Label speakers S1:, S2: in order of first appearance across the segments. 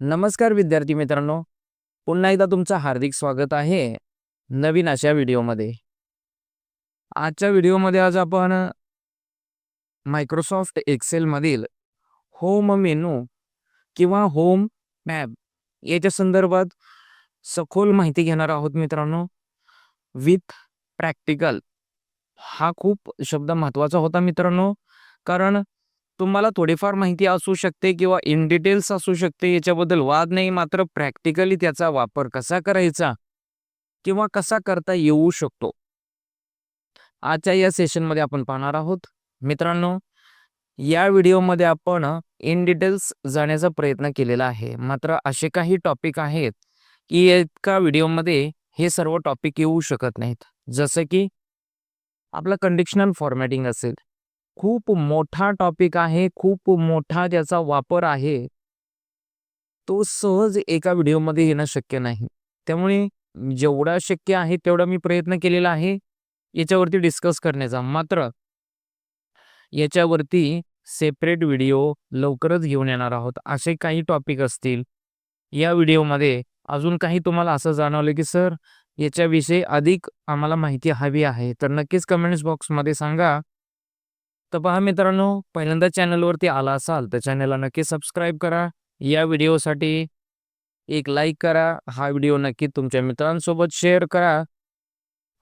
S1: नमस्कार विद्यार्थी मित्रांनो. पुन्हा एकदा तुमचं हार्दिक स्वागत आहे नवीन अशा व्हिडिओमध्ये. आजच्या व्हिडिओमध्ये आज आपण मायक्रोसॉफ्ट एक्सेलमधील होम मेनू किंवा होम मॅप याच्या संदर्भात सखोल माहिती घेणार आहोत मित्रांनो. विथ प्रॅक्टिकल हा खूप शब्द महत्त्वाचा होता मित्रांनो. कारण तुम्हाला थोडीफार माहिती असू शकते किंवा इन डिटेल्स असू शकते याच्याबद्दल वाद नाही मात्र प्रॅक्टिकली त्याचा वापर कसा करायचा किंवा कसा करता येऊ शकतो? आजच्या या सेशनमध्ये आपण पाहणार आहोत. मित्रांनो या व्हिडिओमध्ये आपण इन डिटेल्स जाण्याचा प्रयत्न केलेला आहे. मात्र असे काही टॉपिक आहेत की एका व्हिडिओमध्ये हे सर्व टॉपिक येऊ शकत नाहीत. जसं की आपलं कंडिशनल फॉर्मॅटिंग असेल. खूप मोठा टॉपिक आहे खूप मोठा त्याचा वापर आहे. तो सहज एका व्हिडिओमध्ये येणं शक्य नाही. त्यामुळे जेवढा शक्य आहे तेवढा मी प्रयत्न केलेला आहे याच्यावरती डिस्कस करण्याचा. मात्र याच्यावरती सेपरेट व्हिडिओ लवकरच घेऊन येणार आहोत. असे काही टॉपिक असतील या व्हिडिओमध्ये अजून काही तुम्हाला असं जाणवलं की सर याच्याविषयी अधिक आम्हाला माहिती हवी आहे. तर नक्कीच कमेंट्स बॉक्समध्ये सांगा. तर पहा मित्रांनो पहिल्यांदा चॅनलवरती आला असाल तर चॅनलला नक्की सबस्क्राईब करा. या व्हिडिओसाठी एक लाईक करा. हा व्हिडिओ नक्की तुमच्या मित्रांसोबत शेअर करा.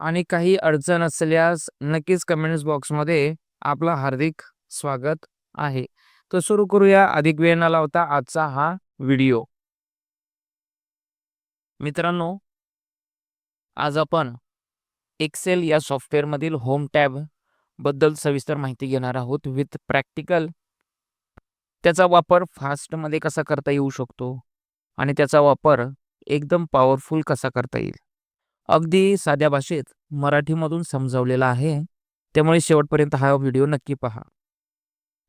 S1: आणि काही अडचण असल्यास नक्कीच कमेंट्स बॉक्समध्ये आपला हार्दिक स्वागत आहे. तर सुरू करूया. अधिक वेळ न लावता आजचा हा व्हिडिओ. मित्रांनो आज आपण एक्सेल या सॉफ्टवेअरमधील होम टॅब बद्दल सविस्तर माहिती घेणार आहोत. विथ प्रॅक्टिकल त्याचा वापर फास्टमध्ये कसा करता येऊ शकतो? आणि त्याचा वापर एकदम पॉवरफुल कसा करता येईल? अगदी साध्या भाषेत मराठीमधून समजावलेला आहे. त्यामुळे शेवटपर्यंत हा व्हिडिओ नक्की पहा.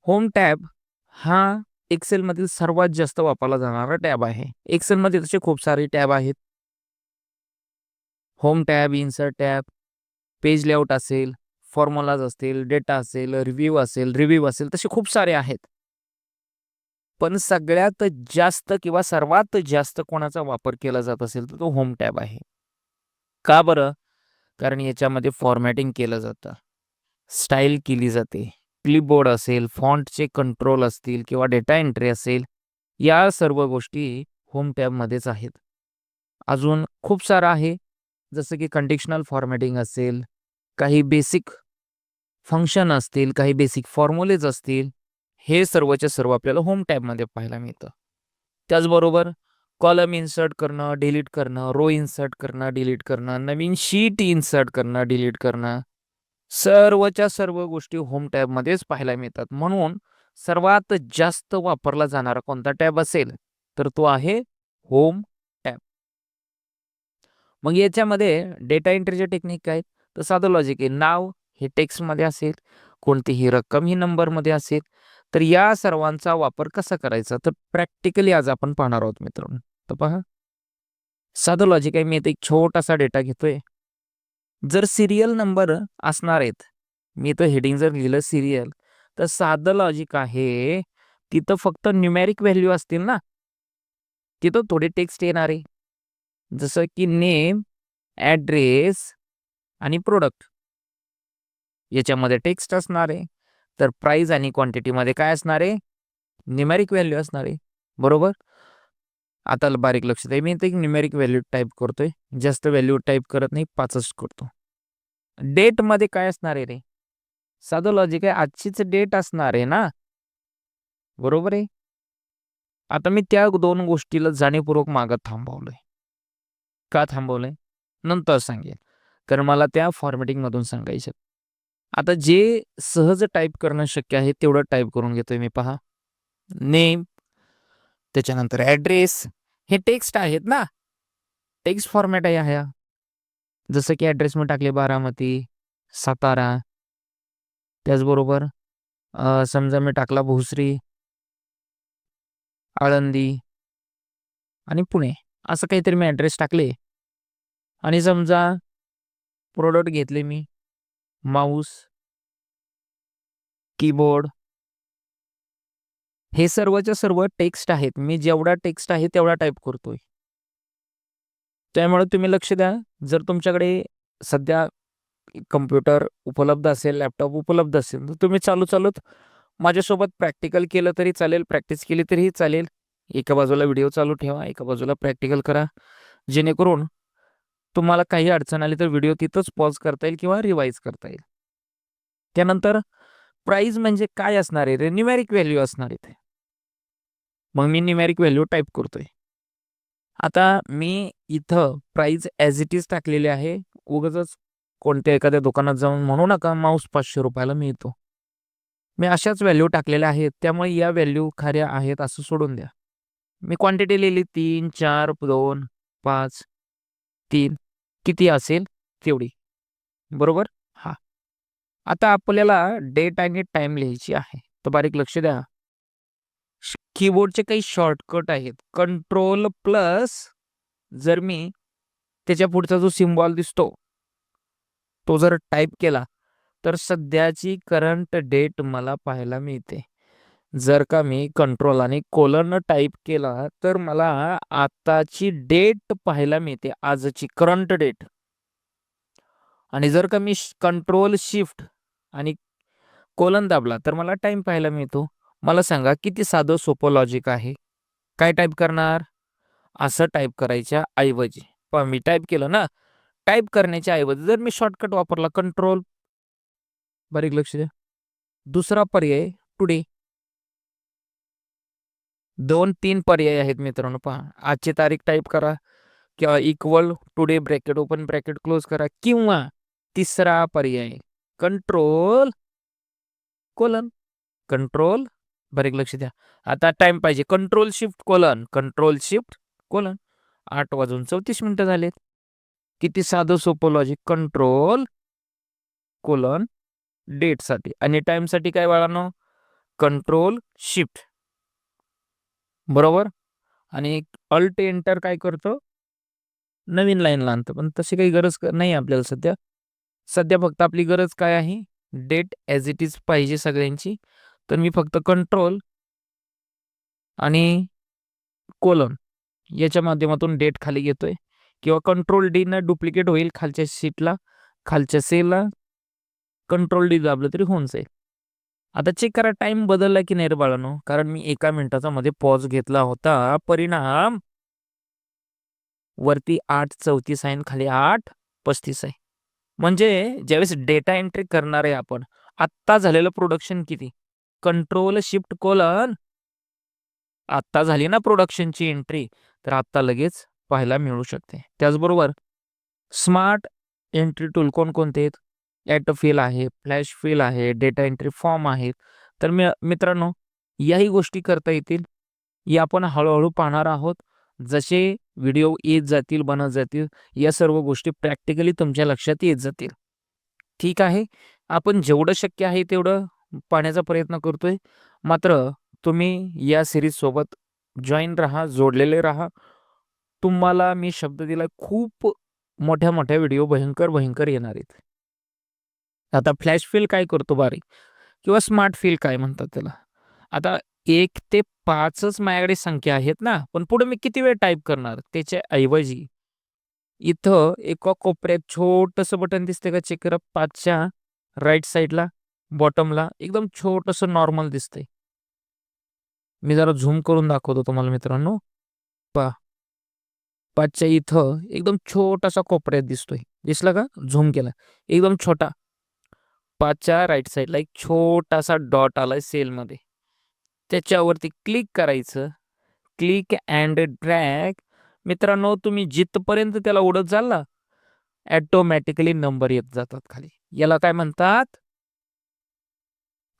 S1: होम टॅब हा एक्सेलमधील सर्वात जास्त वापरला जाणारा टॅब आहे. एक्सेलमध्ये तसे खूप सारे टॅब आहेत. Home tab insert tab page layout असेल. फॉर्म्युलाज असतील डेटा असेल रिव्ह्यू असेल रिव्ह्यू असेल तसे खूप सारे आहेत. पण सगळ्यात जास्त किंवा सर्वात जास्त कोणाचा वापर केला जात असेल तर तो होम टॅब आहे. का बरं? कारण याच्यामध्ये फॉर्मॅटिंग केलं जातं. स्टाईल केली जाते. क्लिपबोर्ड असेल फॉन्टचे कंट्रोल असतील किंवा डेटा एंट्री असेल या सर्व गोष्टी होम टॅबमध्येच आहेत. अजून खूप सारं आहे. जसं की कंडिशनल फॉर्मॅटिंग असेल काही बेसिक फंक्शन असतील काही बेसिक फॉर्म्युलेज असतील हे सर्वच्या सर्व आपल्याला होम टॅबमध्ये पाहायला मिळतं. त्याचबरोबर कॉलम इन्सर्ट करणं डिलीट करणं रो इन्सर्ट करणं डिलीट करणं नवीन शीट इन्सर्ट करणं डिलीट करणं सर्वच्या सर्व गोष्टी होम टॅबमध्येच पाहायला मिळतात. म्हणून सर्वात जास्त वापरला जाणारा कोणता टॅब असेल तर तो आहे होम टॅब मग याच्यामध्ये डेटा एंट्रीचे टेक्निक काय तर साधं लॉजिक आहे. नाव हे टेक्स्टमध्ये असेल कोणतीही रक्कम ही नंबरमध्ये असेल तर या सर्वांचा वापर कसा करायचा? तर प्रॅक्टिकली आज आपण पाहणार आहोत मित्रांनो. तर पहा. साधं लॉजिक आहे. मी इथे एक छोटासा डेटा घेतोय. जर सिरियल नंबर असणार आहेत मी इथं हेडिंग जर लिहिलं सिरियल तर साधं लॉजिक आहे तिथं फक्त न्यूमॅरिक व्हॅल्यू असतील ना? तिथं थोडे टेक्स्ट येणार. आहे जसं की नेम ॲड्रेस आणि प्रोडक्ट याच्यामध्ये टेक्स्ट असणार आहे तर प्राईज आणि क्वांटिटीमध्ये काय असणार? आहे न्युमेरिक व्हॅल्यू असणार. आहे बरोबर? आता बारीक लक्ष द्या मी ते एक न्युमेरिक व्हॅल्यू टाईप करतोय. जास्त व्हॅल्यू टाईप करत नाही पाचच करतो. डेटमध्ये काय असणार आहे रे? साधं लॉजिक आहे. आजचीच डेट असणार आहे ना? बरोबर आहे? आता मी त्या दोन गोष्टीला जाणीवपूर्वक मागत थांबवलंय. का थांबवलंय? नंतर सांगेन. कारण मला त्या फॉर्मॅटिंगमधून सांगायचं आता जे सहज टाईप करणं शक्य आहे तेवढं टाईप करून घेतोय मी पहा. नेम त्याच्यानंतर ॲड्रेस हे टेक्स्ट आहेत ना? टेक्स्ट फॉर्मॅट आहे ह्या. जसं की ॲड्रेस मी टाकले बारामती सातारा. त्याचबरोबर समजा मी टाकला भोसरी आळंदी आणि पुणे. असं काहीतरी मी ॲड्रेस टाकले. आणि समजा प्रोडक्ट घेतले मी. Mouse keyboard. हे सर्वच्या सर्व टेक्स्ट आहेत. मी जेवढा टेक्स्ट आहे तेवढा टाईप करतोय. त्यामुळे तुम्ही लक्ष द्या. जर तुमच्याकडे सध्या कम्प्युटर उपलब्ध असेल लॅपटॉप उपलब्ध असेल तर तुम्ही चालू चालूत माझ्यासोबत प्रॅक्टिकल केलं तरी चालेल प्रॅक्टिस केली तरीही चालेल. एका बाजूला व्हिडिओ चालू ठेवा एका बाजूला प्रॅक्टिकल करा. जेणेकरून तुम्हाला काही अडचण आली तर व्हिडिओ तिथंच पॉज करता येईल किंवा रिवाईज करता येईल. त्यानंतर प्राईज म्हणजे काय असणार आहे रे न्यूमॅरिक व्हॅल्यू असणार आहे मग मी न्यूमॅरिक व्हॅल्यू टाईप करतोय. आता मी इथं प्राईज ॲज इट इज टाकलेली आहे. उगाच कोणत्या एखाद्या दुकानात जाऊन म्हणू नका माऊस पाचशे रुपयाला मिळतो. मी अशाच व्हॅल्यू टाकलेल्या आहेत. त्यामुळे या व्हॅल्यू खऱ्या आहेत असं सोडून द्या. मी क्वांटिटी लिहिली तीन चार दोन पाच तीन. किती असेल तेवढी. बरोबर? हा. आता आपल्याला डेट आणि टाइम लिहायची आहे. तर बारीक लक्ष द्या. कीबोर्डचे काही शॉर्टकट आहेत. कंट्रोल प्लस जर मी त्याच्या पुढचा जो सिम्बॉल दिसतो तो जर टाईप केला तर सध्याची करंट डेट मला पाहायला मिळते. जर का मी कंट्रोल आणि कोलन टाईप केला तर मला आताची डेट पाहायला मिळते आजची करंट डेट आणि जर का मी कंट्रोल शिफ्ट आणि कोलन दाबला तर मला टाइम पाहायला मिळतो. मला सांगा किती साधं सोपं लॉजिक आहे? काय टाईप करणार? असं टाईप करायच्या ऐवजी. पण मी टाईप केलं ना टाईप करण्याच्या ऐवजी जर मी शॉर्टकट वापरला कंट्रोल बारीक लक्ष द्या. दुसरा पर्याय टुडे दोन तीन पर्याय आहेत मित्रांनो पहा. आजची तारीख टाईप करा किंवा equal today bracket open bracket close करा किंवा तिसरा पर्याय. कंट्रोल कोलन कंट्रोल बरेक लक्ष द्या. आता टाइम पाहिजे. Control shift colon control shift colon आठ वाजून चौतीस मिनिटं झालेत. किती साधं सोपं लॉजिक कंट्रोल कोलन डेटसाठी आणि टाइमसाठी काय बाळांनो? कंट्रोल शिफ्ट बरोबर? आणि अल्ट एंटर काय करतो? नवीन लाईन आणतं. पण तशी काही गरज नाही आपल्याला सध्या. सध्या फक्त आपली गरज काय आहे? डेट ॲज इट इज पाहिजे सगळ्यांची. तर मी फक्त कंट्रोल आणि कोलन याच्या माध्यमातून डेट खाली घेतोय. किंवा कंट्रोल डी न डुप्लिकेट होईल खालच्या शीटला खालच्या सेलला कंट्रोल डी दाबलं तरी होऊन जाईल. आता चेक करा टाइम बदलला की नाही रे बाळानो? कारण मी एका मिनिटाचा मध्ये पॉज घेतला होता. परिणाम? वरती आठ चौतीस आहे खाली आठ पस्तीस आहे. म्हणजे ज्यावेळेस डेटा एंट्री करणार आहे आपण आत्ता झालेलं प्रोडक्शन किती? कंट्रोल शिफ्ट कोलन आत्ता झाली ना प्रोडक्शनची एंट्री तर आत्ता लगेच पाहायला मिळू शकते. त्याचबरोबर स्मार्ट एंट्री टूल कोणकोणते आहेत? ॲटो फील आहे फ्लॅश फील आहे डेटा एंट्री फॉर्म आहेत. तर मी मित्रांनो याही गोष्टी करता येतील. या आपण हळूहळू पाहणार आहोत. जसे व्हिडिओ येत जातील बनत जातील या सर्व गोष्टी प्रॅक्टिकली तुमच्या लक्षात येत जातील. ठीक आहे? आपण जेवढं शक्य आहे तेवढं पाहण्याचा प्रयत्न करतोय. मात्र तुम्ही या सिरीजसोबत जॉईन राहा जोडलेले राहा. तुम्हाला मी शब्द दिला खूप मोठ्या मोठ्या व्हिडिओ भयंकर भयंकर येणार आहेत. आता फ्लॅश फील काय करतो बारीक? किंवा स्मार्ट फील काय म्हणतात त्याला? आता एक ते पाचच माझ्याकडे संख्या आहेत ना पण पुढे मी किती वेळ टाईप करणार? त्याच्या ऐवजी. इथं एका कोपऱ्यात छोटस बटन दिसते का? चेक करा. पाचच्या राईट साईडला बॉटमला एकदम छोटस नॉर्मल दिसतंय. मी जरा झूम करून दाखवतो तुम्हाला मित्रांनो. पा पाचच्या इथं एकदम छोटासा कोपऱ्यात दिसतोय. दिसला का? झूम केला. एकदम छोटा. पाचच्या राईट साईडला एक छोटासा डॉट आलाय सेलमध्ये त्याच्यावरती क्लिक करायचं. क्लिक अँड ड्रॅग मित्रांनो तुम्ही जिथपर्यंत त्याला उडत जाल ना ॲटोमॅटिकली नंबर येत जातात खाली. याला काय म्हणतात?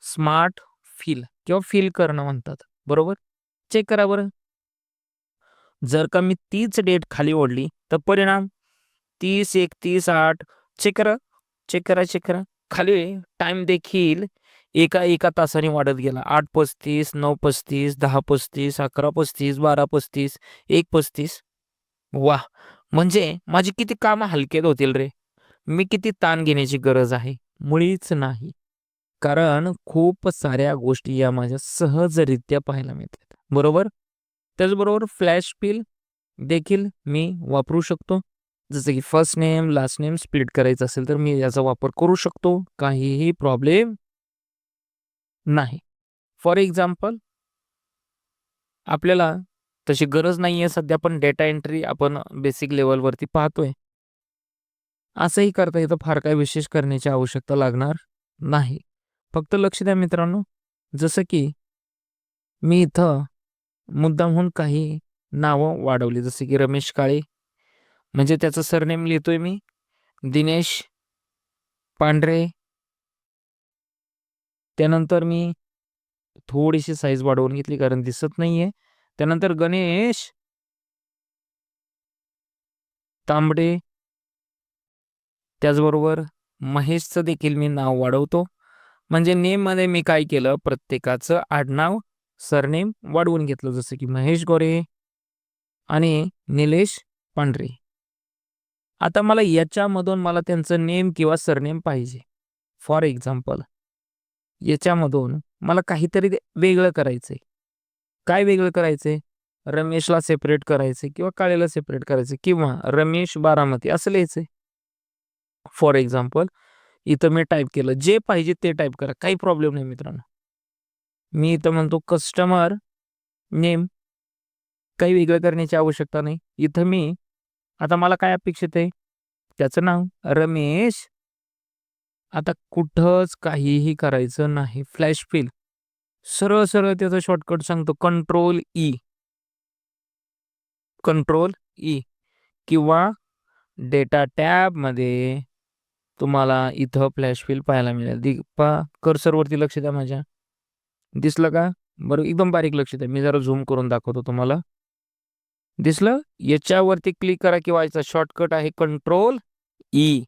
S1: स्मार्ट फील किंवा फील करणं म्हणतात. बरोबर? चेक करा बरं. जर का मी तीच डेट खाली ओढली तर परिणाम तीस एकतीस आठ. चेक करा. चेक करा चेक करा. खाली टाइम देखील एका एका तासाने वाढत गेला. आठ पस्तीस नऊ पस्तीस दहा पस्तीस अकरा पस्तीस बारा पस्तीस एक पस्तीस. वा म्हणजे माझी किती कामं हलकेत होतील रे. मी किती ताण घेण्याची गरज आहे? मुळीच नाही. कारण खूप साऱ्या गोष्टी या माझ्या सहजरित्या पाहायला मिळतात. बरोबर? त्याचबरोबर फ्लॅश पिल देखील मी वापरू शकतो. जसं की first name last name split करायचं असेल तर मी याचा वापर करू शकतो. काहीही प्रॉब्लेम नाही. फॉर एक्झाम्पल आपल्याला तशी गरज नाही आहे सध्या पण डेटा एंट्री आपण बेसिक लेवलवरती पाहतोय. असंही करता येतं. फार काही विशेष करण्याची आवश्यकता लागणार नाही. फक्त लक्ष द्या मित्रांनो. जसं की मी इथं मुद्दामहून काही नावं वाढवली. जसे की रमेश काळे म्हणजे त्याचं सरनेम लिहितोय मी. दिनेश पांढरे. त्यानंतर मी थोडीशी साईज वाढवून घेतली कारण दिसत नाहीये. त्यानंतर गणेश. तांबडे. त्याचबरोबर महेशचं देखील मी नाव वाढवतो. म्हणजे नेममध्ये मी काय केलं? प्रत्येकाचं आडनाव सरनेम वाढवून घेतलं. जसं की महेश गोरे आणि निलेश पांढरे. आता मला याच्यामधून मला त्यांचं नेम किंवा सरनेम पाहिजे. फॉर एक्झाम्पल याच्यामधून मला काहीतरी वेगळं करायचंय. काय वेगळं करायचंय? रमेशला सेपरेट करायचंय किंवा काळेला सेपरेट करायचं किंवा रमेश बारामती असं लिहायचंय. फॉर एक्झाम्पल इथं मी टाईप केलं. जे पाहिजे ते टाईप करा. काही प्रॉब्लेम नाही मित्रांनो. मी इथं म्हणतो कस्टमर नेम. काही वेगळं करण्याची आवश्यकता नाही. इथं मी आता मला काय अपेक्षित आहे? त्याचं नाव रमेश. आता कुठंच काहीही करायचं नाही. Flash fill. सरळ सरळ त्याचा शॉर्टकट सांगतो. कंट्रोल ई कंट्रोल ई किंवा डेटा टॅबमध्ये तुम्हाला इथं फ्लॅश फिल पाहायला मिळेल. दीपा कर्सरवरती लक्ष द्या माझ्या. दिसलं का? बरं एकदम बारीक लक्ष द्या. मी जरा झूम करून दाखवतो तुम्हाला. दिसलं? याच्यावरती क्लिक करा किंवा याचा शॉर्टकट आहे कंट्रोल ई e.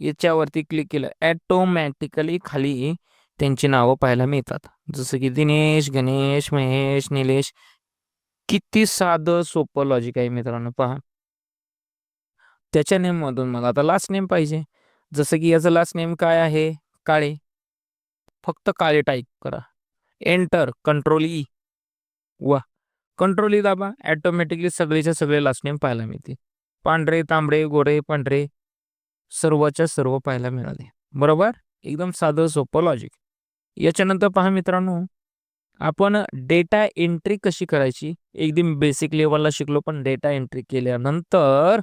S1: याच्यावरती क्लिक केलं ॲटोमॅटिकली खाली त्यांची नावं पाहायला मिळतात. जसं की दिनेश गणेश महेश निलेश. किती साधं सोपं लॉजिक आहे मित्रांनो पहा. त्याच्या नेममधून मला आता लास्ट नेम पाहिजे. जसं की याचं लास्ट नेम काय आहे? काळे. फक्त काळे टाईप करा. एंटर कंट्रोल ई वा. कंट्रोली दाबा. ॲटोमॅटिकली सगळेच्या सगळे लास्ट नेम पाहायला मिळते पांढरे तांबडे गोरे पांढरे सर्वच्या सर्व पाहायला मिळाले. बरोबर? एकदम साधं सोपं लॉजिक याच्यानंतर पहा मित्रांनो आपण डेटा एंट्री कशी करायची? एकदम बेसिक लेवलला शिकलो पण डेटा एंट्री केल्यानंतर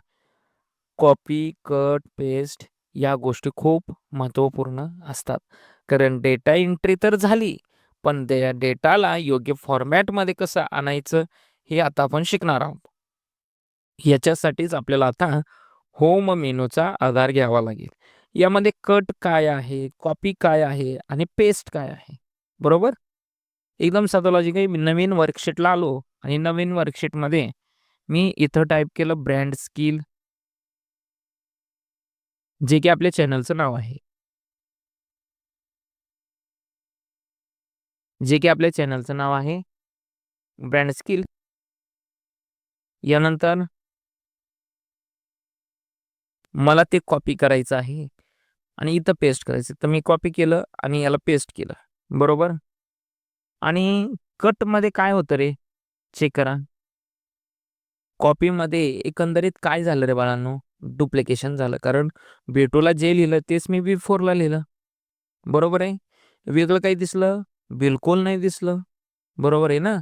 S1: कॉपी कट पेस्ट या गोष्टी खूप महत्त्वपूर्ण असतात. कारण डेटा एंट्री तर झाली. पण त्या डेटाला योग्य फॉर्मॅटमध्ये कसं आणायचं हे आता आपण शिकणार आहोत. याच्यासाठीच आपल्याला आता होम मेनूचा आधार घ्यावा लागेल. यामध्ये कट काय आहे कॉपी काय आहे आणि पेस्ट काय आहे. बरोबर? एकदम साधं लॉजिक मी नवीन वर्कशीटला आलो आणि नवीन वर्कशीटमध्ये मी इथं टाईप केलं ब्रँड स्किल जे की आपल्या चॅनलचं नाव आहे. जे की आपल्या चॅनलचं नाव आहे. ब्रँड स्किल यानंतर मला ते कॉपी करायचं आहे. आणि इथं पेस्ट करायचं तर मी कॉपी केलं आणि याला पेस्ट केलं. बरोबर? आणि कटमध्ये काय होतं रे? चेक करा. कॉपीमध्ये एकंदरीत काय झालं रे बाळांनो? डुप्लिकेशन झालं. कारण बेटोला जे लिहिलं तेच मी बी फोरला लिहिलं. बरोबर आहे? वेगळं काही दिसलं? बिलकुल नाही दिसलं. बरोबर आहे ना?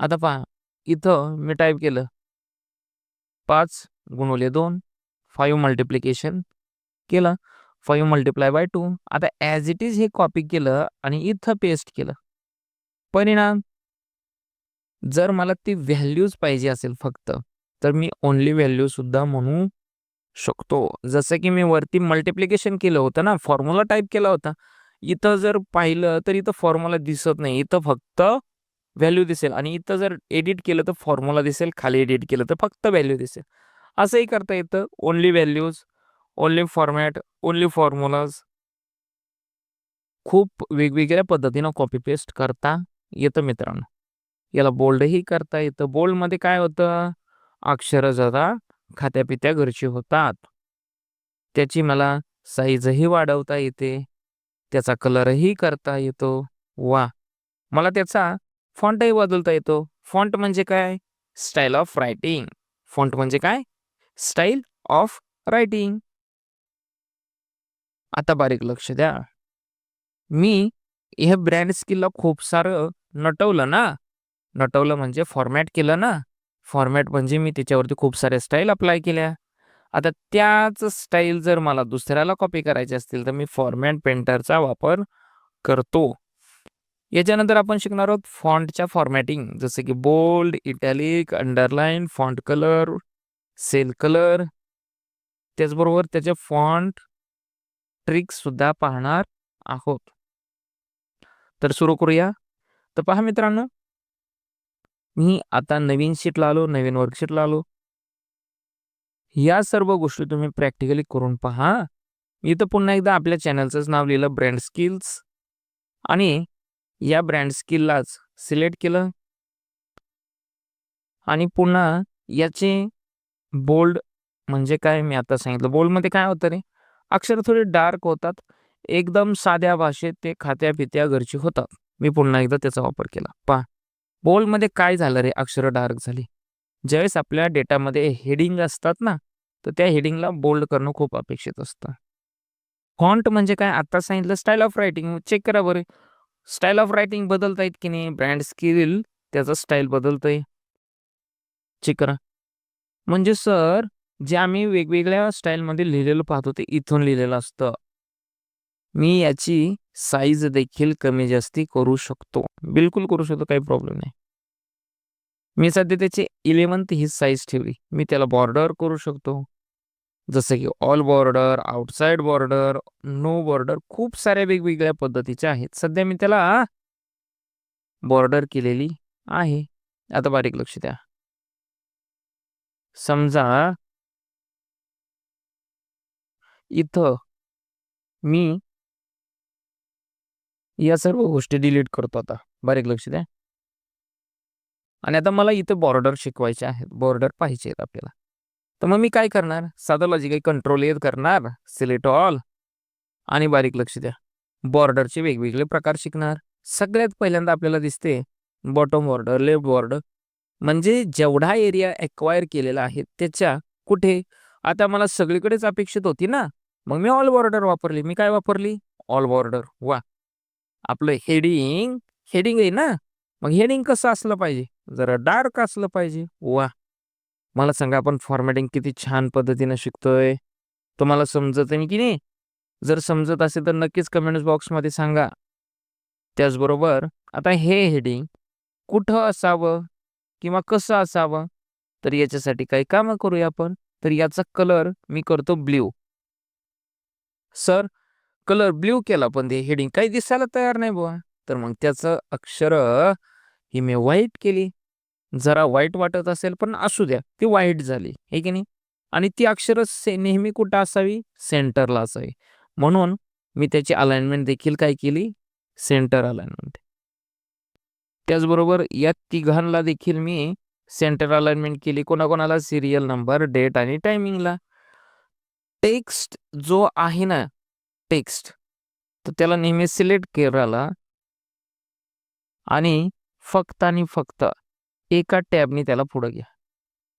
S1: आता पहा इथं मी टाईप केलं. पाच गुणवले दोन फाईव्ह मल्टिप्लिकेशन केलं. फाईव्ह मल्टिप्लाय बाय टू आता ॲज इट इज हे कॉपी केलं आणि इथं पेस्ट केलं. परिणाम? जर मला ती व्हॅल्यूज पाहिजे असेल फक्त तर मी ओनली व्हॅल्यू सुद्धा म्हणू शकतो. जसं की मी वरती मल्टिप्लिकेशन केलं होतं ना फॉर्म्युला टाईप केला होता. इथं जर पाहिलं तर इथं फॉर्म्युला दिसत नाही. इथं फक्त व्हॅल्यू दिसेल आणि इथं जर एडिट केलं तर फॉर्म्युला दिसेल खाली एडिट केलं तर फक्त व्हॅल्यू दिसेल. असंही करता येतं. Only values only format only formulas खूप वेगवेगळ्या पद्धतीनं कॉपी पेस्ट करता येतं मित्रांनो. याला बोल्डही करता येतं. बोल्डमध्ये काय होतं? अक्षरं जरा खात्यापित्या घरची होतात. त्याची मला साईजही वाढवता येते. त्याचा कलरही करता येतो. वा! मला त्याचा फॉन्टही बदलता येतो. फॉन्ट म्हणजे काय? Style of writing. फॉन्ट म्हणजे काय? Style of writing. आता बारीक लक्ष द्या. मी ह्या ब्रँड स्किलला खूप सारं नटवलं ना. नटवलं म्हणजे फॉर्मॅट केलं ना. फॉर्मॅट म्हणजे मी त्याच्यावरती खूप साऱ्या स्टाईल अप्लाय केल्या. आता त्याच स्टाईल जर मला दुसऱ्याला कॉपी करायचे असतील तर मी फॉर्मॅट पेंटरचा वापर करतो. याच्यानंतर आपण शिकणार आहोत फॉन्टच्या फॉर्मॅटिंग जसं की bold italic underline font colour cell colour त्याचबरोबर त्याचे फॉन्ट ट्रिक्स सुद्धा पाहणार आहोत. तर सुरू करूया. तर पहा मित्रांनो मी आता नवीन शीटला आलो नवीन वर्कशीटला आलो. या सर्व गोष्टी तुम्ही प्रॅक्टिकली करून पहा. इथं पुन्हा एकदा आपल्या चॅनलचंच नाव लिहिलं ब्रँड स्किल्स. आणि या ब्रँड स्किललाच सिलेक्ट केलं. आणि पुन्हा याचे बोल्ड म्हणजे काय? मी आता सांगितलं. बोल्डमध्ये काय होतं रे? अक्षर थोडे डार्क होतात. एकदम साध्या भाषेत ते खात्या पित्या घरची होतात. मी पुन्हा एकदा त्याचा वापर केला. पहा. बोल्डमध्ये काय झालं रे? अक्षर डार्क झाली. ज्यावेळेस आपल्या डेटामध्ये हेडिंग असतात ना तर त्या हेडिंगला बोल्ड करणं खूप अपेक्षित असतं. फॉन्ट म्हणजे काय? आता सांगितलं स्टाईल ऑफ रायटिंग चेक करा बरं. स्टाईल ऑफ रायटिंग बदलता येत की नाही? ब्रँड स्किल त्याचा स्टाईल बदलतंय. चेक करा. म्हणजे सर जे आम्ही वेगवेगळ्या स्टाईलमध्ये लिहिलेलं पाहतो ते इथून लिहिलेलं असतं. मी याची साईज देखील कमी जास्ती करू शकतो. बिलकुल करू शकतो काही प्रॉब्लेम नाही. मी सध्या त्याची इलेवन्थ ही साईज ठेवली. मी त्याला बॉर्डर करू शकतो. जसं की all border outside border no border खूप साऱ्या वेगवेगळ्या पद्धतीच्या आहेत. सध्या मी त्याला बॉर्डर केलेली आहे. आता बारीक लक्ष द्या. समजा इथं मी या सर्व गोष्टी डिलीट करतो आता. बारीक लक्ष द्या. आणि आता मला इथं बॉर्डर शिकवायचे आहेत. बॉर्डर पाहिजे आहेत आपल्याला. तर मग मी काय करणार? साधं लॉजिक आहे. कंट्रोल येत करणार. सिलेक्ट ऑल आणि बारीक लक्ष द्या. बॉर्डरचे वेगवेगळे प्रकार शिकणार. सगळ्यात पहिल्यांदा आपल्याला दिसते बॉटम बॉर्डर लेफ्ट बॉर्डर म्हणजे जेवढा एरिया एक्वायर केलेला आहे त्याच्या कुठे? आता मला सगळीकडेच अपेक्षित होती ना. मग मी ऑल बॉर्डर वापरली. मी काय वापरली? ऑल बॉर्डर वा आपलं हेडिंग हेडिंग आहे ना? मग हेडिंग कसं असलं पाहिजे? जरा डार्क असलं पाहिजे. वा. मला सांगा आपण फॉर्मॅटिंग किती छान पद्धतीने शिकतोय. तुम्हाला समजत आहे की नाही? जर समजत असेल तर नक्कीच कमेंट बॉक्समध्ये सांगा. त्याचबरोबर आता हे हेडिंग कुठं असावं किंवा कसं असावं? तर याच्यासाठी काही कामं करूया आपण. तर याचा कलर मी करतो ब्ल्यू सर कलर ब्ल्यू केला पण ते हेडिंग काही दिसायला तयार नाही बुवा. तर मग त्याचं अक्षर ही मी व्हाईट केली. जरा वाईट वाटत असेल पण असू द्या ती वाईट झाली हे की नाही? आणि ती अक्षरं से नेहमी कुठं असावी? सेंटरला असावी. म्हणून मी त्याची अलाइनमेंट देखील काय केली? Centre alignment. त्याचबरोबर या तिघांना देखील मी सेंटर अलाइनमेंट केली कोणाकोणाला? सिरियल नंबर डेट आणि टायमिंगला. टेक्स्ट जो आहे ना टेक्स्ट तर त्याला नेहमी सिलेक्ट करायला आणि फक्त आणि फक्त एका टॅबनी त्याला पुढं घ्या.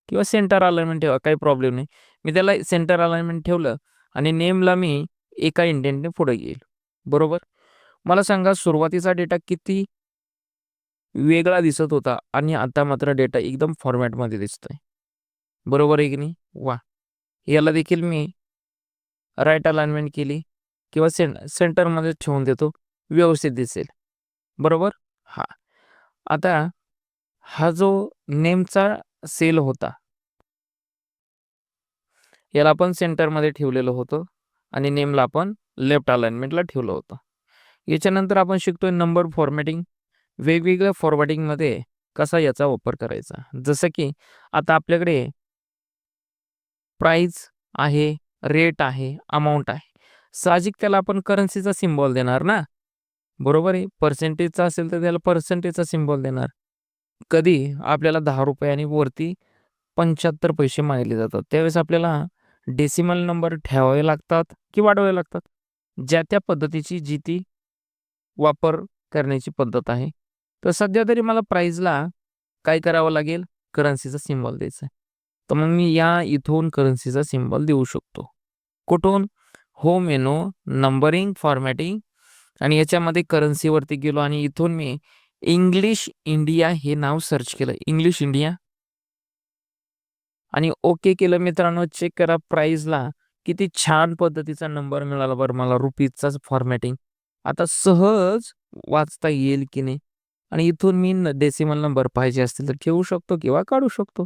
S1: किंवा सेंटर अलाइनमेंट ठेवा काही प्रॉब्लेम नाही. मी त्याला सेंटर अलाइनमेंट ठेवलं आणि नेमला मी एका इंडेंटने पुढे येईल. बरोबर? मला सांगा सुरुवातीचा डेटा किती वेगळा दिसत होता आणि आता मात्र डेटा एकदम फॉर्मॅटमध्ये दिसतोय. बरोबर आहे की नाही? वा. याला देखील मी राईट अलाइनमेंट केली किंवा सें सेंटरमध्ये ठेवून देतो. व्यवस्थित दिसेल. बरोबर? हा. आता हा जो नेमचा सेल होता याला आपण सेंटरमध्ये ठेवलेलं होतं आणि नेमला आपण लेफ्ट अलाइनमेंटला ठेवलं होतं. याच्यानंतर आपण शिकतोय नंबर फॉर्मॅटिंग वेगवेगळ्या फॉर्मॅटिंगमध्ये कसा याचा वापर करायचा? जसं की आता आपल्याकडे प्राईज आहे रेट आहे अमाऊंट आहे. साहजिक त्याला आपण करन्सीचा सिम्बॉल देणार ना? बरोबर आहे? पर्सेंटेजचा असेल तर त्याला पर्सेंटेजचा सिम्बॉल देणार. कधी आपल्याला दहा रुपयाने वरती पंच्याहत्तर पैसे मागितले जातात. त्यावेळेस आपल्याला डेसिमल नंबर ठेवावे लागतात की वाढवावे लागतात? ज्या त्या पद्धतीची जी ती वापर करण्याची पद्धत आहे. तर सध्या तरी मला प्राईजला काय करावं लागेल? करन्सीचा सिम्बॉल द्यायचा आहे. तर मग मी या इथून करन्सीचा सिम्बॉल देऊ शकतो. कुठून? हो मेनू नंबरिंग फॉर्मॅटिंग आणि याच्यामध्ये करन्सीवरती गेलो आणि इथून मी इंग्लिश इंडिया हे नाव सर्च केलं. English India. आणि ओके केलं मित्रांनो चेक करा प्राईजला किती छान पद्धतीचा नंबर मिळाला बरं मला रुपीजचाच फॉर्मॅटिंग आता सहज वाचता येईल की नाही? आणि इथून मी डेसिमल नंबर पाहिजे असतील तर ठेवू शकतो किंवा काढू शकतो.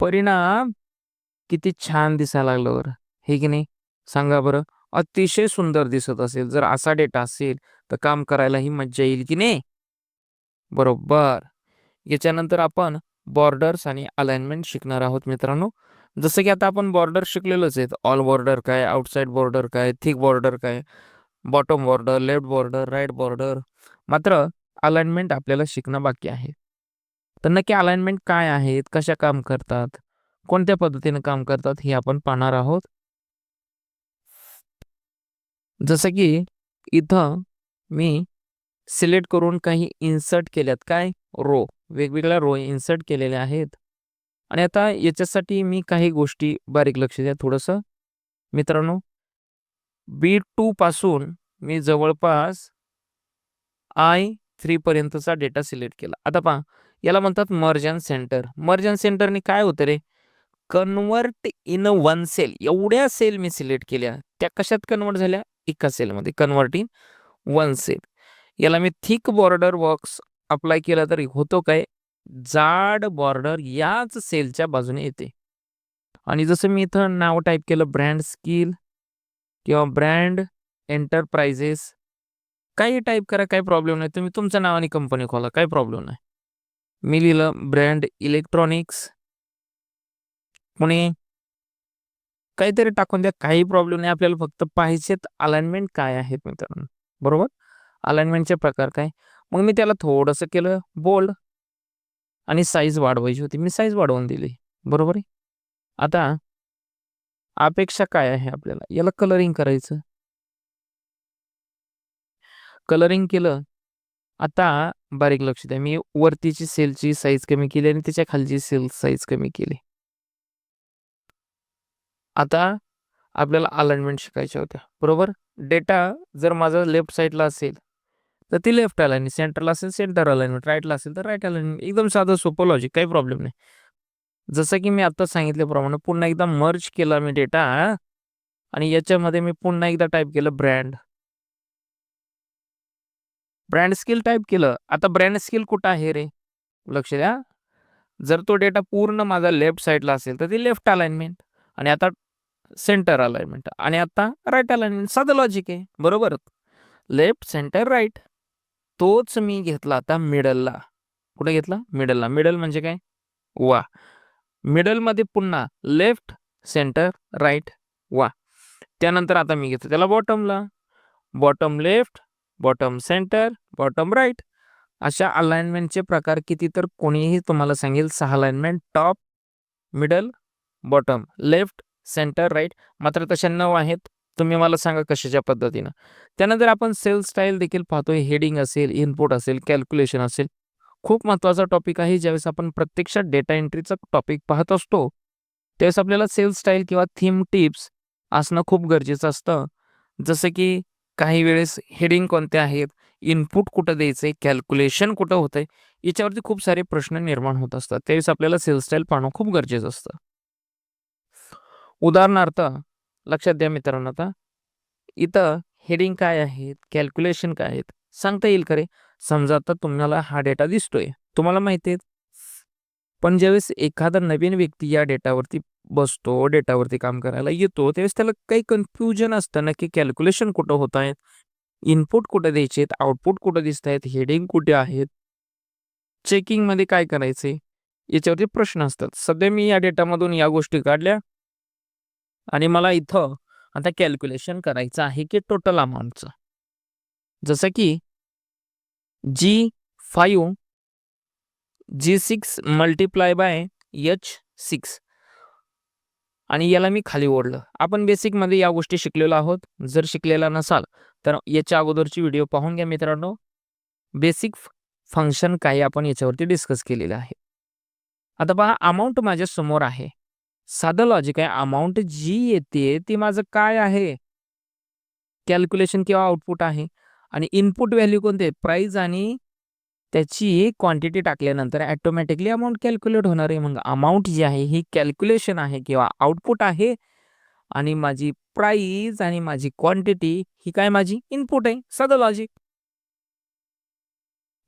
S1: परिणाम किती छान दिसायला लागलं बरं. हे की नाही? सांगा बरं. अतिशय सुंदर दिसत असेल. जर असा डेटा असेल तर काम करायलाही मज्जा येईल की नाही? बरोबर. याच्यानंतर आपण बॉर्डर्स आणि अलाइनमेंट शिकणार आहोत मित्रांनो. जसं की आता आपण बॉर्डर शिकलेलोच आहेत. ऑल बॉर्डर काय आउटसाइड बॉर्डर काय थिक बॉर्डर काय bottom border left border right border मात्र अलाइनमेंट आपल्याला शिकणं बाकी आहे. तर नक्की अलाइनमेंट काय आहेत कशा काम करतात कोणत्या पद्धतीने काम करतात हे आपण पाहणार आहोत. जसं की इथं मी सिलेक्ट करून काही इन्सर्ट केल्यात. काय? रो. वेगवेगळ्या रो इन्सर्ट केलेल्या आहेत. आणि आता याच्यासाठी मी काही गोष्टी बारीक लक्ष द्या थोडंसं. मित्रांनो बी टू पासून मी जवळपास आय थ्री पर्यंतचा डेटा सिलेक्ट केला. आता पहा याला म्हणतात मर्जन सेंटर. मर्जन सेंटरने काय होतं रे? Convert in one cell. एवढ्या सेल मी सिलेक्ट केल्या. त्या कशात कन्वर्ट झाल्या? एका सेलमध्ये. Convert in one cell. याला मी थिक बॉर्डर बॉक्स अप्लाय केला तरी होतो काय? जाड बॉर्डर याच सेलच्या बाजूने येते. आणि जसं मी इथं नाव टाईप केलं ब्रँड स्किल किंवा ब्रँड एंटरप्राइजेस काही टाईप करा काही प्रॉब्लेम नाही. तुम्ही तुमचं नाव आणि कंपनी खोला काही प्रॉब्लेम नाही. मी लिहिलं ब्रँड इलेक्ट्रॉनिक्स. पुणे. काहीतरी टाकून द्या काही प्रॉब्लेम नाही. आपल्याला फक्त पाहिजेत अलाइनमेंट काय आहेत मित्रांनो. बरोबर? अलाइनमेंटचे प्रकार काय? मग मी त्याला थोडंसं केलं बोल्ड आणि साईज वाढवायची होती. मी साईज वाढवून दिली. बरोबर आहे? आता अपेक्षा काय आहे आपल्याला? याला कलरिंग करायचं. कलरिंग केलं. आता बारीक लक्ष द्या. मी वरतीची सेलची साईज कमी केली आणि त्याच्या खालची सेल साईज कमी केली. आता आपल्याला अलाइनमेंट शिकायच्या होत्या. बरोबर? डेटा जर माझा लेफ्ट साईडला असेल तर ती लेफ्ट अलाइन सेंटरला असेल सेंटर अलाइनमेंट राईटला असेल तर राईट अलाइनमेंट एकदम साधं सोपं लॉजिक काही प्रॉब्लेम नाही. जसं की मी आता सांगितल्याप्रमाणे पुन्हा एकदा मर्ज केला मी डेटा आणि याच्यामध्ये मी पुन्हा एकदा टाईप केलं ब्रँड ब्रँड स्किल टाईप केलं. आता ब्रँड स्किल कुठं आहे रे? लक्ष द्या. जर तो डेटा पूर्ण माझा लेफ्ट साईडला असेल तर ती लेफ्ट अलाइनमेंट आणि आता सेंटर अलाइनमेंट आणि आता राईट अलाइनमेंट साधं लॉजिक आहे. बरोबर? लेफ्ट सेंटर राईट तोच मी घेतला आता मिडलला कुठे घेतला? मिडलला मिडल म्हणजे काय? वा. मिडलमध्ये पुन्हा लेफ्ट सेंटर राईट वा. त्यानंतर आता मी घेतो. त्याला बॉटमला bottom left bottom centre bottom right अशा अलाइनमेंटचे प्रकार किती तर कोणीही तुम्हाला सांगेल. सहा alignment top middle bottom left centre right मात्र तशा नऊ आहेत. तुम्ही मला सांगा कशाच्या पद्धतीनं? त्यानंतर आपण सेल स्टाईल देखील पाहतोय हेडिंग असेल इनपुट असेल कॅल्क्युलेशन असेल. खूप महत्त्वाचा टॉपिक आहे ज्यावेळेस आपण प्रत्यक्षात डेटा एंट्रीचा टॉपिक पाहत असतो त्यावेळेस आपल्याला सेल स्टाईल किंवा थीम टिप्स असणं खूप गरजेचं असतं. जसं की काही वेळेस हेडिंग कोणते आहेत इनपुट कुठं द्यायचं आहे कॅल्क्युलेशन कुठं होतं आहे याच्यावरती खूप सारे प्रश्न निर्माण होत असतात. त्यावेळेस आपल्याला सेल स्टाईल पाहणं खूप गरजेचं असतं. उदाहरणार्थ लक्षात द्या मित्रांनो आता. इथं हेडिंग काय आहेत? कॅल्क्युलेशन काय आहेत? सांगता येईल का रे? समजा आता तुम्हाला हा डेटा दिसतोय. तुम्हाला माहिती आहे पण ज्यावेळेस एखादा नवीन व्यक्ती या डेटावरती बसतो डेटावरती काम करायला येतो त्यावेळेस त्याला काही कन्फ्युजन असतं ना की कॅल्क्युलेशन कुठं होत आहेत? इनपुट कुठं द्यायचे आहेत? आउटपुट कुठं दिसत आहेत? हेडिंग कुठे आहेत? चेकिंगमध्ये काय करायचे याच्यावरती प्रश्न असतात. सध्या मी या डेटामधून या गोष्टी काढल्या. आणि मला इथं आता कॅल्क्युलेशन करायचं आहे की टोटल अमाऊंटचं. जसं की G five G six multiply by H six. आणि याला मी खाली ओढलं. आपण बेसिकमध्ये या गोष्टी शिकलेलो आहोत. जर शिकलेला नसाल तर याच्या अगोदरची व्हिडिओ पाहून घ्या मित्रांनो. बेसिक फंक्शन काही आपण याच्यावरती डिस्कस केलेलं आहे. आता पहा अमाऊंट माझ्यासमोर आहे. साधं लॉजिक आहे. अमाऊंट जी येते ती माझं काय आहे? कॅल्क्युलेशन किंवा आउटपुट आहे. आणि इनपुट व्हॅल्यू कोणते? प्राईज आणि त्याची क्वांटिटी टाकल्यानंतर ॲटोमॅटिकली अमाऊंट कॅल्क्युलेट होणार आहे. मग अमाऊंट जी आहे ही कॅल्क्युलेशन आहे किंवा आउटपुट आहे. आणि माझी प्राईज आणि माझी क्वांटिटी ही काय माझी? इनपुट आहे. साधं लॉजिक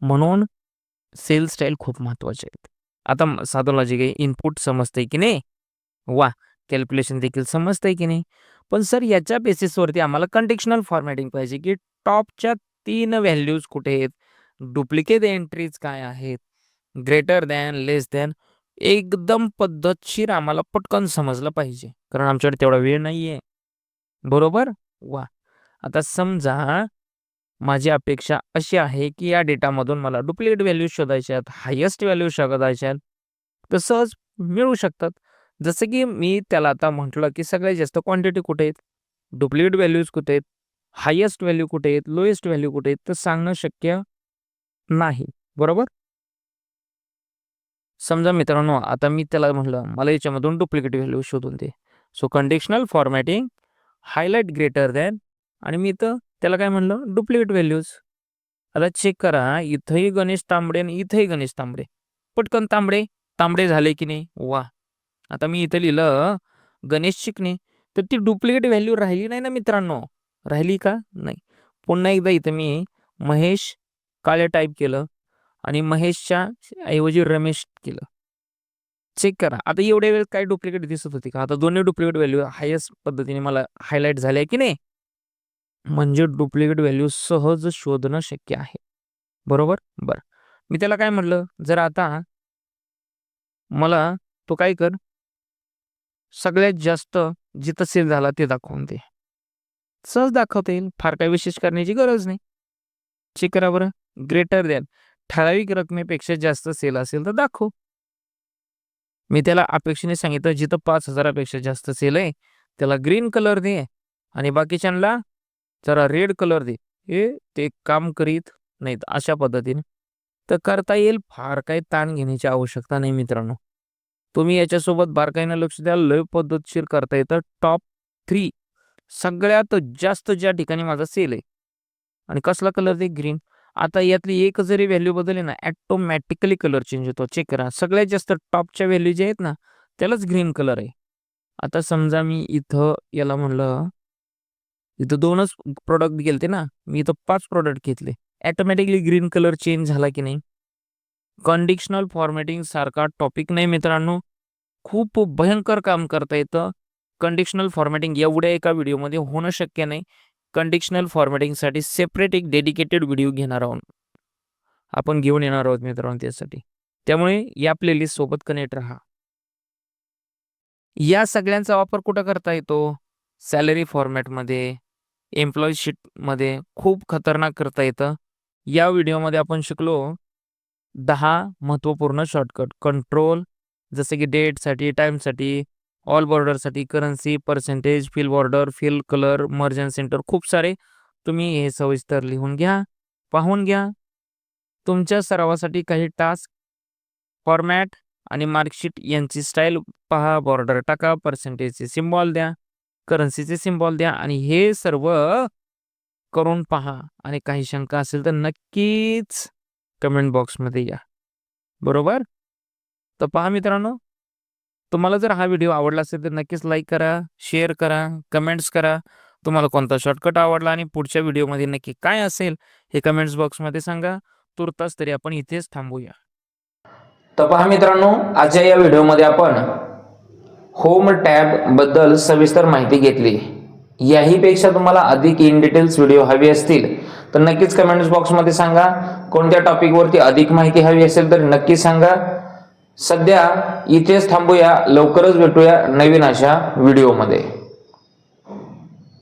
S1: म्हणून सेल स्टाईल खूप महत्त्वाचे आहेत आता साधं लॉजिक आहे. इनपुट समजते की नाही? वा कॅल्क्युलेशन देखील समजतंय की नाही? पण सर याच्या बेसिसवरती आम्हाला कंडिशनल फॉर्मॅटिंग पाहिजे की टॉपच्या तीन व्हॅल्यूज कुठे आहेत? डुप्लिकेट एंट्रीज काय आहेत? ग्रेटर दॅन लेस दॅन एकदम पद्धतशीर आम्हाला पटकन समजलं पाहिजे. कारण आमच्याकडे तेवढा वेळ नाही आहे बरोबर? वा आता समजा माझी अपेक्षा अशी आहे की या डेटामधून मला डुप्लिकेट व्हॅल्यू शोधायच्या आहेत हायेस्ट व्हॅल्यू शोधायच्या आहेत तर सहज मिळू शकतात. जसं की मी त्याला आता म्हटलं की सगळ्यात जास्त क्वांटिटी कुठे आहेत? डुप्लिकेट व्हॅल्यूज कुठे आहेत? हायेस्ट व्हॅल्यू कुठे आहेत? लोएस्ट व्हॅल्यू कुठे आहेत? तर सांगणं शक्य नाही. बरोबर? समजा मित्रांनो आता मी त्याला म्हटलं मला याच्यामधून डुप्लिकेट व्हॅल्यू शोधून दे. So conditional formatting highlight greater than आणि मी इथं त्याला काय म्हणलं? डुप्लिकेट व्हॅल्यूज आता चेक करा इथंही गणेश तांबडे आणि इथंही गणेश तांबडे. पटकन तांबडे. तांबडे झाले की नाही? वा आता मी इथं लिहिलं गणेश चिकणे तर ती डुप्लिकेट व्हॅल्यू राहिली नाही ना मित्रांनो. राहिली का? नाही. पुन्हा एकदा इथं मी महेश काळे टाईप केलं आणि महेशच्या ऐवजी रमेश केलं. चेक करा. आता एवढ्या वेळ काय डुप्लिकेट दिसत होती का? आता दोन्ही डुप्लिकेट व्हॅल्यू हायस्ट पद्धतीने मला हायलाईट झाल्या की नाही? म्हणजे डुप्लिकेट व्हॅल्यू सहज शोधणं शक्य आहे. बरोबर? बरं. मी त्याला काय म्हटलं? जर आता मला तो काय कर? सगळ्यात जास्त जिथं सेल झाला ते दाखवून दे. सहज दाखवता येईल. फार काही विशेष करण्याची गरज नाही. चेक बरं ग्रेटर दॅन ठराविक रकमेपेक्षा जास्त सेल असेल तर दाखव. मी त्याला अपेक्षेने सांगितलं जिथं पाच हजारापेक्षा जास्त सेल आहे त्याला ग्रीन कलर दे आणि बाकीच्यांना जरा रेड कलर दे. हे ते काम करीत नाहीत अशा पद्धतीने. तर करता येईल. फार काही ताण घेण्याची आवश्यकता नाही मित्रांनो. तुम्ही याच्यासोबत बारकाईनं लक्ष द्या. लय पद्धतशीर करता येतं. टॉप थ्री सगळ्यात जास्त ज्या ठिकाणी माझा सेल आहे. आणि कसला कलर दे ग्रीन आता यातली एक जरी व्हॅल्यू बदलली ना ॲटोमॅटिकली कलर चेंज होतो. चेक करा. सगळ्यात जास्त टॉपच्या व्हॅल्यू जे आहेत ना त्यालाच ग्रीन कलर आहे. आता समजा मी इथं याला म्हणलं इथं दोनच प्रोडक्ट गेलते ना. मी इथं पाच प्रोडक्ट घेतले. ॲटोमॅटिकली ग्रीन कलर चेंज झाला की नाही? कंडिशनल फॉर्मॅटिंग सारखा टॉपिक नाही मित्रांनो. खूप भयंकर काम करता येतं. कंडिशनल फॉर्मॅटिंग एवढ्या एका व्हिडिओमध्ये होणं शक्य नाही. कंडिशनल फॉर्मॅटिंगसाठी सेपरेट एक डेडिकेटेड व्हिडिओ घेणार आहोत. आपण घेऊन येणार आहोत मित्रांनो त्यासाठी. त्यामुळे या प्लेलिस्ट सोबत कनेक्ट राहा. या सगळ्यांचा वापर कुठं करता येतो? सॅलरी फॉर्मॅटमध्ये एम्प्लॉई शीटमध्ये खूप खतरनाक करता येतं. या व्हिडिओमध्ये आपण शिकलो दहा महत्त्वपूर्ण शॉर्टकट कंट्रोल जसे की डेटसाठी टाईमसाठी all बॉर्डरसाठी currency percentage fill border fill colour merge and centre खूप सारे तुम्ही हे सविस्तर लिहून घ्या पाहून घ्या. तुमच्या सरावासाठी काही टास्क फॉर्मॅट आणि मार्कशीट यांची स्टाईल पहा बॉर्डर टाका पर्सेंटेजचे सिम्बॉल द्या करन्सीचे सिम्बॉल द्या आणि हे सर्व करून पहा. आणि काही शंका असेल तर नक्कीच कमेंट बॉक्समध्ये या. बरोबर? तर पहा मित्रांनो तुम्हाला जर हा व्हिडिओ आवडला असेल तर नक्कीच लाईक करा शेअर करा कमेंट्स करा. तुम्हाला कोणता शॉर्टकट आवडला आणि पुढच्या व्हिडिओमध्ये नक्की काय असेल हे कमेंट्स बॉक्समध्ये सांगा. तुर्तास तरी आपण इथेच थांबूया. तर पहा मित्रांनो आजच्या या व्हिडिओमध्ये आपण होम टॅबबद्दल सविस्तर माहिती घेतली. याही पेक्षा तुम्हाला अधिक इन डिटेल्स व्हिडिओ हवी असतील तर नक्कीच कमेंट्स बॉक्समध्ये सांगा. कोणत्या टॉपिकवरती अधिक माहिती हवी असेल तर नक्की सांगा. सध्या इथेच थांबूया लवकरच भेटूया नवीन अशा व्हिडिओमध्ये